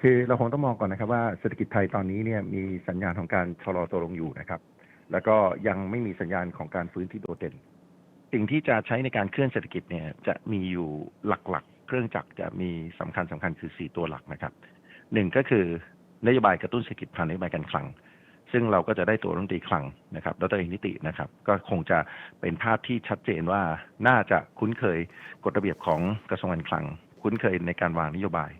คือเราคงต้องมองก่อนนะครับว่าเศรษฐกิจไทยตอนนี้เนี่ยมีสัญญาณของการชะลอตัวลงอยู่นะครับ แล้วก็ยังไม่มีสัญญาณของการฟื้นที่โดดเด่น สิ่งที่จะใช้ในการเคลื่อนเศรษฐกิจเนี่ยจะมีอยู่หลักๆ เครื่องจักรจะมีสำคัญสำคัญคือ 4 ตัวหลักนะครับหนึ่งก็คือนโยบายกระตุ้นเศรษฐกิจผ่านนโยบายการคลัง ซึ่งเราก็จะได้ตัวรัฐมนตรีคลังนะครับดรเอกนิตินะครับ ก็คงจะเป็นภาพที่ชัดเจนว่าน่าจะคุ้นเคยกฎระเบียบของกระทรวงการคลัง คุ้นเคยในการวางนโยบาย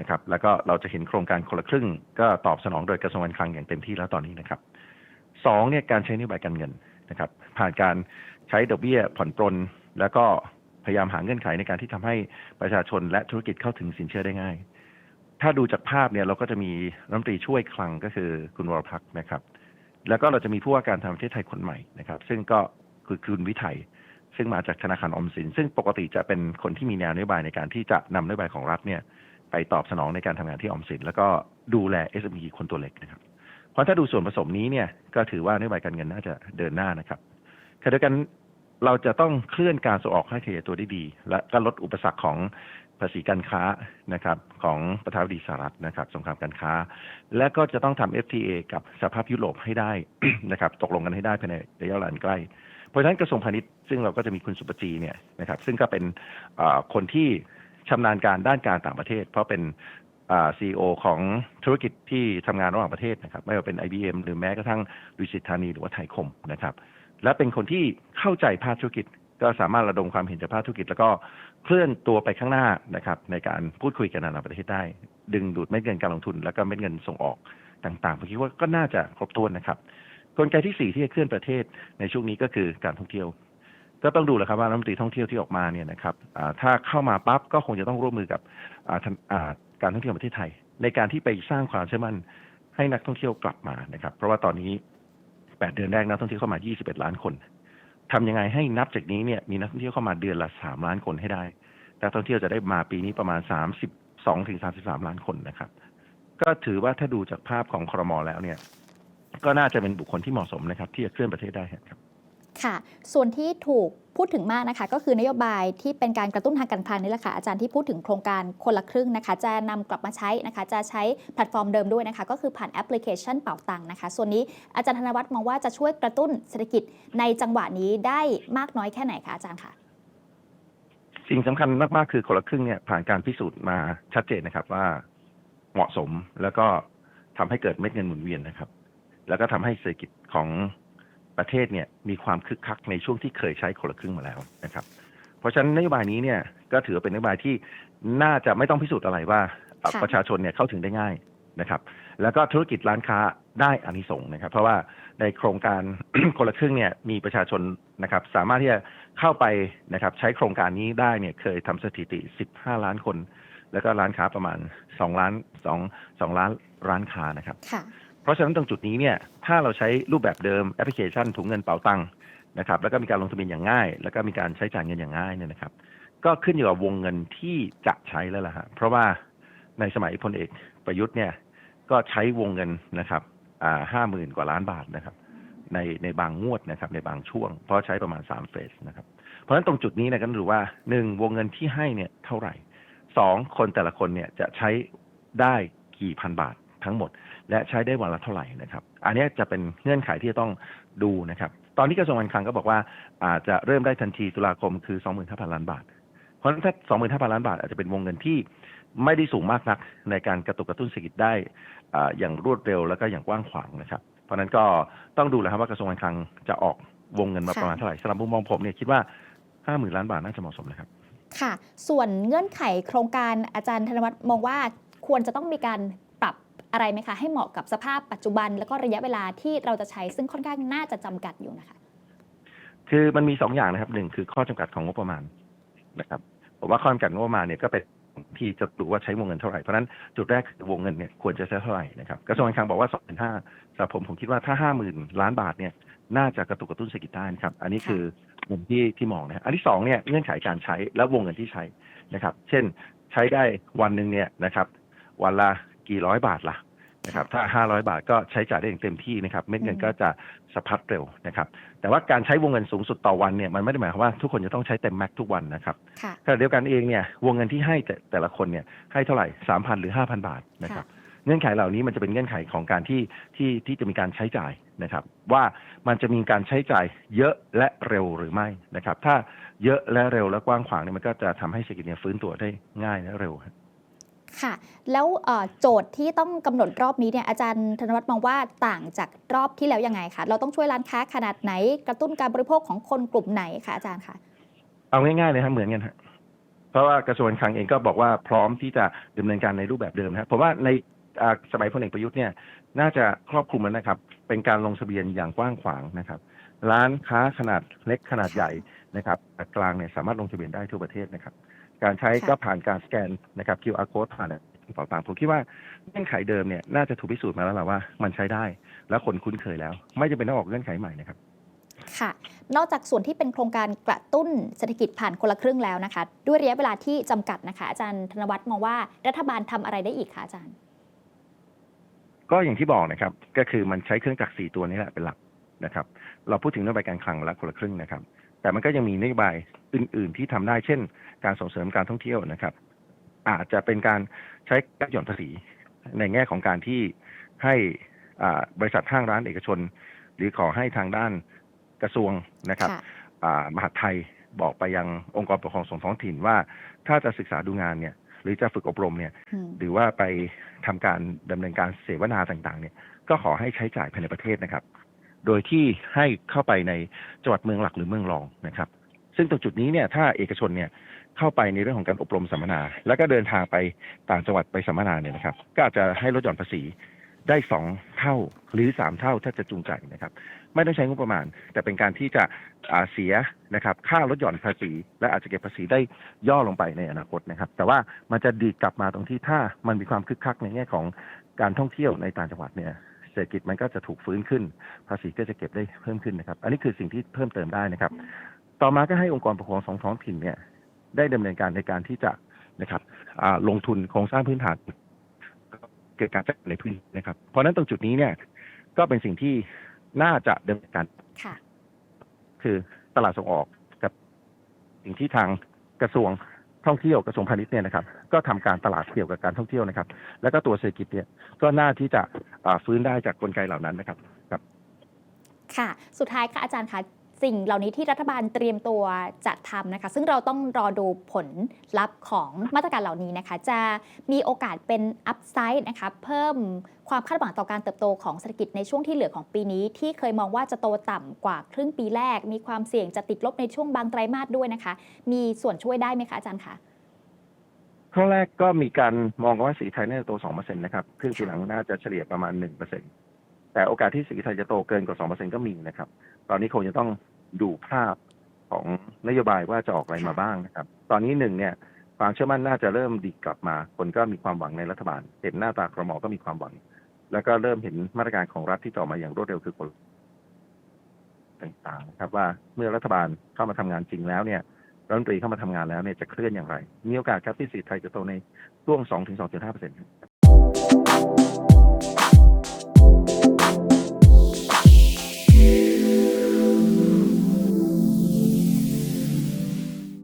นะครับแล้วก็เราจะเห็นโครงการคนละครึ่ง ก็ตอบสนองโดยกระทรวงการคลังอย่างเต็มที่แล้วตอนนี้นะครับสองเนี่ยการใช้นโยบายการเงินนะครับ ผ่านการใช้ดอกเบี้ยผ่อนปรนแล้วก็พยายามหาเงื่อนไขในการที่ทำให้ประชาชนและธุรกิจเข้าถึงสินเชื่อได้ง่าย ถ้าดูจากภาพเนี่ยเราก็จะมีรัฐมนตรีช่วยคลังก็คือคุณวรพักษ์นะครับ แล้วก็เราจะมีผู้ว่าการทางประเทศไทยคนใหม่นะครับ ซึ่งก็คือคุณวิทยซึ่งมาจากธนาคารออมสิน ซึ่งปกติจะเป็นคนที่มีแนวนโยบายในการที่จะนำนโยบายของรัฐเนี่ย ไปตอบสนองในการทำงานที่ออมสิน แล้วก็ดูแล SME คนตัวเล็กนะครับ เพราะถ้าดูส่วนผสมนี้เนี่ยก็ถือว่านโยบายการเงินน่าจะเดินหน้านะครับขณะเดียวกันเราจะต้องเคลื่อนการส่งออกให้ขยายตัวได้ดี และก็ลดอุปสรรคของภาษีการค้านะครับของประธานาธิบดีสหรัฐนะครับสงครามการค้า และก็จะต้องทำ FTA กับสหภาพยุโรปให้ได้นะครับตกลงกันให้ได้ภายในระยะเวลาอันใกล้ เพราะฉะนั้นกระทรวงพาณิชย์ซึ่งเราก็จะมีคุณสุปจีเนี่ยนะครับซึ่งก็เป็นคนที่ ชำนาญการด้านการต่างประเทศ เพราะเป็นซีอีโอของธุรกิจที่ทำงานระหว่างประเทศนะครับ ไม่ว่าเป็น IBM หรือแม้กระทั่งดุสิตธานีหรือว่าไทยคมนะครับ และเป็นคนที่เข้าใจภาคธุรกิจก็สามารถระดมความเห็นจากภาคธุรกิจ แล้วก็เคลื่อนตัวไปข้างหน้านะครับ ในการพูดคุยกันนานาประเทศได้ ดึงดูดเม็ดเงินการลงทุน แล้วก็เม็ดเงินส่งออกต่างๆผมคิดว่าก็น่าจะครบถ้วนนะครับกลไกที่สี่ที่จะเคลื่อนประเทศในช่วงนี้ก็คือการท่องเที่ยว ก็ต้องดูแหละครับว่ารัฐมนตรีท่องเที่ยวที่ออกมาเนี่ยนะครับถ้าเข้ามาปั๊บก็คงจะต้องร่วมมือกับการท่องเที่ยวประเทศไทย ในการที่ไปสร้างความเชื่อมั่นให้นักท่องเที่ยวกลับมานะครับ เพราะว่าตอนนี้ 8 เดือนแรกนักท่องเที่ยวเข้ามา 21 ล้านคนทำยังไงให้นับจากนี้เนี่ยมีนักท่องเที่ยวเข้ามาเดือนละ 3 ล้านคนให้ได้ นักท่องเที่ยวจะได้มาปีนี้ประมาณ 32ถึง33 ล้านคนนะครับ ก็ถือว่าถ้าดูจากภาพของครมแล้วเนี่ย ก็น่าจะเป็นบุคคลที่เหมาะสมนะครับ ที่จะเคลื่อนประเทศได้ครับ ค่ะ ส่วนที่ถูกพูดถึงมากนะคะก็คือนโยบายที่เป็นการกระตุ้นทางการคลังนี่แหละค่ะอาจารย์ที่พูดถึงโครงการคนละครึ่งนะคะ จะนำกลับมาใช้นะคะ จะใช้แพลตฟอร์มเดิมด้วยนะคะ ก็คือผ่านแอปพลิเคชันเป่าตังค์นะคะ ส่วนนี้อาจารย์ธนวัฒน์มองว่าจะช่วยกระตุ้นเศรษฐกิจในจังหวะนี้ได้มากน้อยแค่ไหนคะอาจารย์คะสิ่งสำคัญมากๆคือคนละครึ่งเนี่ยผ่านการพิสูจน์มาชัดเจนนะครับว่าเหมาะสมแล้วก็ทำให้เกิดเม็ดเงินหมุนเวียนนะครับ แล้วก็ทำให้เศรษฐกิจของ ประเทศเนี่ยมีความคึกคักในช่วงที่เคยใช้คนละครึ่งมาแล้วนะครับ เพราะฉะนั้นนโยบายนี้เนี่ยก็ถือว่าเป็นนโยบายที่น่าจะไม่ต้องพิสูจน์อะไรว่าเอ่อค่ะประชาชนเนี่ยเข้าถึงได้ง่ายนะครับ แล้วก็ธุรกิจร้านค้าได้อานิสงส์นะครับ เพราะว่าในโครงการคนละครึ่งเนี่ยมีประชาชนนะครับ สามารถที่จะเข้าไปนะครับ ใช้โครงการนี้ได้เนี่ยเคยทำสถิติ 15 ล้านคน แล้วก็ร้านค้าประมาณ 2 ล้าน2 2ล้านร้านค้านะครับค่ะ เพราะฉะนั้นตรงจุดนี้เนี่ยถ้าเราใช้รูปแบบเดิมแอปพลิเคชันถุงเงินเป๋าตังค์นะครับแล้วก็มีการลงทะเบียนอย่างง่าย แล้วก็มีการใช้จ่ายเงินอย่างง่ายเนี่ยนะครับ ก็ขึ้นอยู่กับวงเงินที่จะใช้แล้วล่ะฮะเพราะว่าในสมัยพลเอกประยุทธ์เนี่ยก็ใช้วงเงินนะครับอ่าห้าหมื่นกว่าล้านบาทนะครับในในบางงวดนะครับในบางช่วง เพราะใช้ประมาณสามเฟสนะครับเพราะฉะนั้นตรงจุดนี้นะก็ต้อว่าหนึ่งวงเงินที่ให้เนี่ยเท่าไหร่สองคนแต่ละคนเนี่ยจะใช้ได้กี่พันบาททั้งหมด และใช้ได้วันละเท่าไหร่นะครับ อันนี้จะเป็นเงื่อนไขที่จะต้องดูนะครับ ตอนนี้กระทรวงการคลังก็บอกว่าอาจจะเริ่มได้ทันทีตุลาคมคือ 25,000 ล้านบาท เพราะฉะนั้นถ้า 25,000 ล้านบาทอาจจะเป็นวงเงินที่ไม่ได้สูงมากนักในการกระตุกกระตุ้นเศรษฐกิจได้ออย่างรวดเร็วแล้วก็อย่างกว้างขวางนะครับ เพราะฉะนั้นก็ต้องดูแหละครับว่ากระทรวงการคลังจะออกวงเงินมาประมาณเท่าไหร่สำหรับมุมมองผมเนี่ยคิดว่า50,000ล้านบาทน่าจะเหมาะสมนะครับ ค่ะ ส่วนเงื่อนไขโครงการอาจารย์ธนวัฒน์มองว่าควรจะต้องมีการ อะไรไหมคะให้เหมาะกับสภาพปัจจุบัน แล้วก็ระยะเวลาที่เราจะใช้ซึ่งค่อนข้างน่าจะจำกัดอยู่นะคะ คือมันมีสองอย่างนะครับหนึ่งคือข้อจำกัดของงบประมาณนะครับผมว่าข้อจำกัดงบประมาณเนี่ยก็เป็นที่จะดูว่าใช้วงเงินเท่าไหร่ เพราะนั้นจุดแรกคือวงเงินเนี่ยควรจะใช้เท่าไหร่นะครับกระทรวงการคลังบอกว่าสองพันห้าสำหรับผมผมคิดว่าถ้าห้าหมื่นล้านบาทเนี่ยน่าจะกระตุกกระตุ้นเศรษฐกิจได้นะครับ อันนี้คือมุมที่ที่มองนะฮะอันที่สองเนี่ยเงื่อนไขการใช้และวงเงินที่ใช้นะครับ เช่นใช้ได้วันหนึ่งเนี่ยนะครับ วันละกี่ร้อยบาทละ นะครับถ้า 500 บาทก็ใช้จ่ายได้อย่างเต็มที่นะครับเม็ดเงินอืมก็จะสะพัดเร็วนะครับ แต่ว่าการใช้วงเงินสูงสุดต่อวันเนี่ยมันไม่ได้หมายความว่าทุกคนจะต้องใช้เต็มแม็กทุกวันนะครับค่ะขณะเดียวกันเองเนี่ยวงเงินที่ให้แต่แต่ละคนเนี่ยให้เท่าไหร่สามพันหรือห้าพันบาทนะครับเงื่อนไขเหล่านี้มันจะเป็นเงื่อนไขของการที่ที่ที่จะมีการใช้จ่ายนะครับ ว่ามันจะมีการใช้จ่ายเยอะและเร็วหรือไม่นะครับ ถ้าเยอะและเร็วและกว้างขวางเนี่ยมันก็จะทำให้เศรษฐกิจเนี่ยฟื้นตัวได้ง่ายและเร็ว ค่ะ แล้วโจทย์ที่ต้องกำหนดรอบนี้เนี่ยอาจารย์ธนวัฒน์มองว่าต่างจากรอบที่แล้วยังไงคะเราต้องช่วยร้านค้าขนาดไหน กระตุ้นการบริโภคของคนกลุ่มไหนคะอาจารย์คะเอาง่ายๆเลยครับเหมือนกันฮะเพราะว่ากระทรวงการคลังเองก็บอกว่าพร้อมที่จะดำเนินการในรูปแบบเดิมนะครับผมว่าในสมัยพลเอกประยุทธ์เนี่ยน่าจะครอบคลุมแล้วนะครับ เป็นการลงทะเบียนอย่างกว้างขวางนะครับ ร้านค้าขนาดเล็กขนาดใหญ่นะครับกลางเนี่ยสามารถลงทะเบียนได้ทั่วประเทศนะครับ การใช้ค่ะก็ผ่านการสแกนนะครับ QR code ผ่านกระเป๋าตังค์ผมคิดว่าเงื่อนไขเดิมเนี่ยน่าจะถูกพิสูจน์มาแล้วแหละว่ามันใช้ได้ แล้วคนคุ้นเคยแล้ว ไม่จำเป็นต้องออกเงื่อนไขใหม่นะครับค่ะ นอกจากส่วนที่เป็นโครงการกระตุ้นเศรษฐกิจผ่านคนละครึ่งแล้วนะคะ ด้วยระยะเวลาที่จำกัดนะคะ อาจารย์ธนวัฒน์มองว่ารัฐบาลทำอะไรได้อีกคะอาจารย์ ก็อย่างที่บอกนะครับ ก็คือมันใช้เครื่องจักรสี่ตัวนี้แหละเป็นหลักนะครับ เราพูดถึงนโยบายการคลังและคนละครึ่งนะครับ แต่มันก็ยังมีนโยบายอื่น ๆ ที่ทำได้เช่น การส่งเสริมการท่องเที่ยวนะครับ อาจจะเป็นการใช้การหย่อนภาษีในแง่ของการที่ให้อ่าบริษัทห้างร้านเอกชน หรือขอให้ทางด้านกระทรวงนะครับค่ะอ่ามหาดไทยบอกไปยังองค์กรปกครองส่วนท้องถิ่นว่า ถ้าจะศึกษาดูงานเนี่ยหรือจะฝึกอบรมเนี่ยอืมหรือว่าไปทำการดำเนินการเสวนาต่างๆ เนี่ย ก็ขอให้ใช้จ่ายภายในประเทศนะครับ โดยที่ให้เข้าไปในจังหวัดเมืองหลักหรือเมืองรองนะครับ ซึ่งตรงจุดนี้เนี่ยถ้าเอกชนเนี่ยเข้าไปในเรื่องของการอบรมสัมมนา แล้วก็เดินทางไปต่างจังหวัดไปสัมมนาเนี่ยนะครับ ก็อาจจะให้ลดหย่อนภาษีได้สองเท่าหรือสามเท่าถ้าจะจูงใจนะครับ ไม่ต้องใช้งบประมาณ แต่เป็นการที่จะเสียนะครับค่าลดหย่อนภาษี และอาจจะเก็บภาษีได้ย่อลงไปในอนาคตนะครับ แต่ว่ามันจะดีกลับมาตรงที่ถ้ามันมีความคึกคักในแง่ของการท่องเที่ยวในต่างจังหวัดเนี่ย เศรษฐกิจมันก็จะถูกฟื้นขึ้น ภาษีก็จะเก็บได้เพิ่มขึ้นนะครับ อันนี้คือสิ่งที่เพิ่มเติมได้นะครับ ต่อมาก็ให้องค์กรปกครองสองท้องถิ่นเนี่ยได้ดำเนินการในการที่จะนะครับอ่าลงทุนโครงสร้างพื้นฐานเกิดการจัดการในพื้นที่นะครับ เพราะฉะนั้นตรงจุดนี้เนี่ย ก็เป็นสิ่งที่น่าจะดำเนินการค่ะคือตลาดส่งออกกับสิ่งที่ทางกระทรวง ท่องเที่ยวกระทรวงพาณิชย์เนี่ยนะครับก็ทำการตลาดเกี่ยวกับการท่องเที่ยวนะครับ แล้วก็ตัวเศรษฐกิจเนี่ยก็น่าที่จะฟื้นได้จากกลไกเหล่านั้นนะครับค่ะ สุดท้ายค่ะอาจารย์คะ สิ่งเหล่านี้ที่รัฐบาลเตรียมตัวจะทำนะคะ ซึ่งเราต้องรอดูผลลัพธ์ของมาตรการเหล่านี้นะคะ จะมีโอกาสเป็นอัพไซด์นะคะเพิ่มความคาดหวังต่อการเติบโตของเศรษฐกิจในช่วงที่เหลือของปีนี้ ที่เคยมองว่าจะโตต่ำกว่าครึ่งปีแรก มีความเสี่ยงจะติดลบในช่วงบางไตรมาสด้วยนะคะ มีส่วนช่วยได้ไหมคะอาจารย์คะข้อแรกก็มีการมองว่าสีไทยน่าจะโตสองเปอร์เซ็นต์นะครับครึ่งปีหลังน่าจะเฉลี่ยประมาณหนึ่งเปอร์เซ็นต์ แต่โอกาสที่สีไทยจะโตเกินกว่าสองเปอร์เซ็นก็มีนะครับ ตอนนี้คงจะต้องดูภาพของนโยบายว่าจะออกอะไรมาบ้างนะครับ ตอนนี้หนึ่งเนี่ยความเชื่อมั่นน่าจะเริ่มดีกลับมา คนก็มีความหวังในรัฐบาล เห็นหน้าตาครมก็มีความหวัง แล้วก็เริ่มเห็นมาตรการของรัฐที่จะอมาอย่างรวดเร็วคือคนต่างๆนะครับ ว่าเมื่อรัฐบาลเข้ามาทำงานจริงแล้วเนี่ยรัฐมนตรีเข้ามาทำงานแล้วเนี่ยจะเคลื่อนอย่างไร มีโอกาสครับที่สีไทยจะโตในช่วง 2-2.5%ครับ